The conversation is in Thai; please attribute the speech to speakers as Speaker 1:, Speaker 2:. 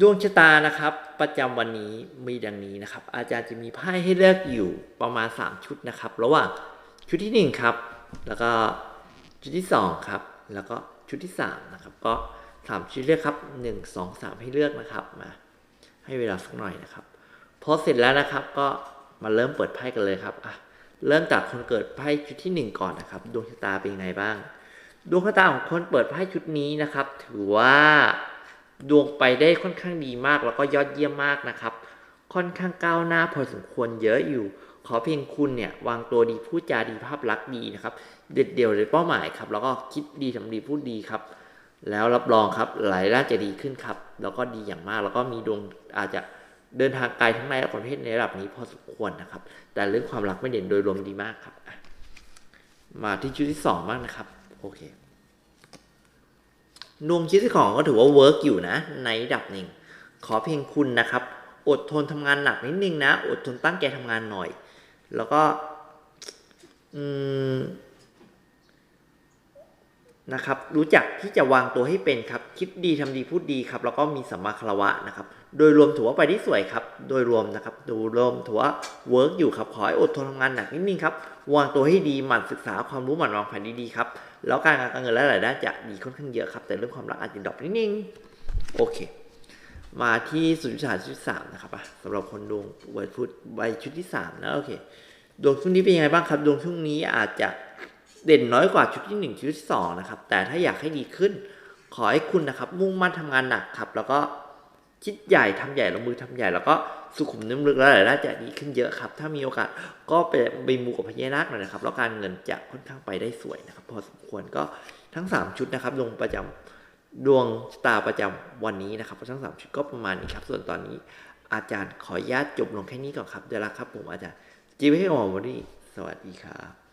Speaker 1: ดวงชะตานะครับ ประจำวันนี้มีดังนี้นะครับ อาจารย์จะมีไพ่ให้เลือกอยู่ประมาณ 3 ชุดนะครับ ระหว่างชุดทีหนึ่1 ครับ แล้วก็ชุดที่ 2 ครับ แล้วก็ชุดที่ 3 นะครับ ก็สามชุดเลือกครับ 1 2 3 ให้เลือกนะครับมาให้เวลาสักหน่อยนะครับพอเสร็จแล้วนะครับก็มาเริ่มเปิดไพ่กันเลยครับอะเริ่มจากคนเกิดไพ่ชุดที่ 1 ก่อนนะครับ ดวงชะตาเป็นยังไงบ้าง ดวงชะตาของคนเปิดไพ่ชุดนี้นะครับ ถือว่า ดวงไปได้ค่อนข้างดีมากแล้วก็ยอดเยี่ยมมากนะครับ ค่อนข้างก้าวหน้าพอสมควรเยอะอยู่ ขอเพียงคุณเนี่ยวางตัวดีพูดจาดีภาพลักษณ์ดีนะครับ เด็ดเดี่ยวในเป้าหมายครับ แล้วก็คิดดีทำดีพูดดีครับ แล้วรับรองครับหลายด้านจะดีขึ้นครับ แล้วก็ดีอย่างมากแล้วก็มีดวงอาจจะเดินทางไกลทั้งในและต่างประเทศในระดับนี้พอสมควรนะครับ แต่เรื่องความรักไม่เด่นโดยรวมดีมากครับ มาที่ชุดที่สองบ้างนะครับ โอเค ดวงชิดที่ของก็ถือว่าเวิร์กอยู่นะในระดับหนึ่ง ขอเพียงคุณนะครับ อดทนทำงานหนักนิดนึงนะ อดทนตั้งใจทำงานหน่อย แล้วก็ อืม นะครับ รู้จักที่จะวางตัวให้เป็นครับ คิดดีทำดีพูดดีครับ แล้วก็มีสัมมาคารวะนะครับ โดยรวมถือว่าไปได้สวยครับ โดยรวมนะครับโดยรวมถือว่าเวิร์กอยู่ครับ ขอให้อดทนทำงานหนักนิดนึงครับ วางตัวให้ดี หมั่นศึกษาความรู้หมั่นวางแผนดีๆครับ แล้วการงานการเงินและหลายด้านจะดีค่อนข้างเยอะครับ แต่เรื่องความรักอาจจะดรอปนิดนึง โอเค มาที่สุดที่สามชุดที่สามนะครับอะสำหรับคนดวงเวันพุธใบชุดที่สามนะ โอเค ดวงช่วงนี้เป็นยังไงบ้างครับ ดวงช่วงนี้อาจจะ เด่นน้อยกว่าชุดที่หนึ่งชุดที่สองนะครับแต่ถ้าอยากให้ดีขึ้น ขอให้คุณนะครับมุ่งมั่นทำงานหนักครับ แล้วก็คิดใหญ่ทำใหญ่ลงมือทำใหญ่ แล้วก็สุขุมนุ่มลึกแล้วหลายด้าจะดีขึ้นเยอะครับ ถ้ามีโอกาสก็ไปไปมูกับพญานาคหน่อยนะครับ แล้วการเงินจะค่อนข้างไปได้สวยนะครับ พอสมควรก็ทั้ง 3 ชุดนะครับดวงประจำดวงชะตาประจำวันนี้นะครับทั้งสามชุดก็ประมาณนี้ครับ ส่วนตอนนี้อาจารย์ขออนุญาตจบลงแค่นี้ก่อนครับเดี๋ยวละครับ ผมอาจารย์จีบให้หมอวันนี้สวัสดีครับ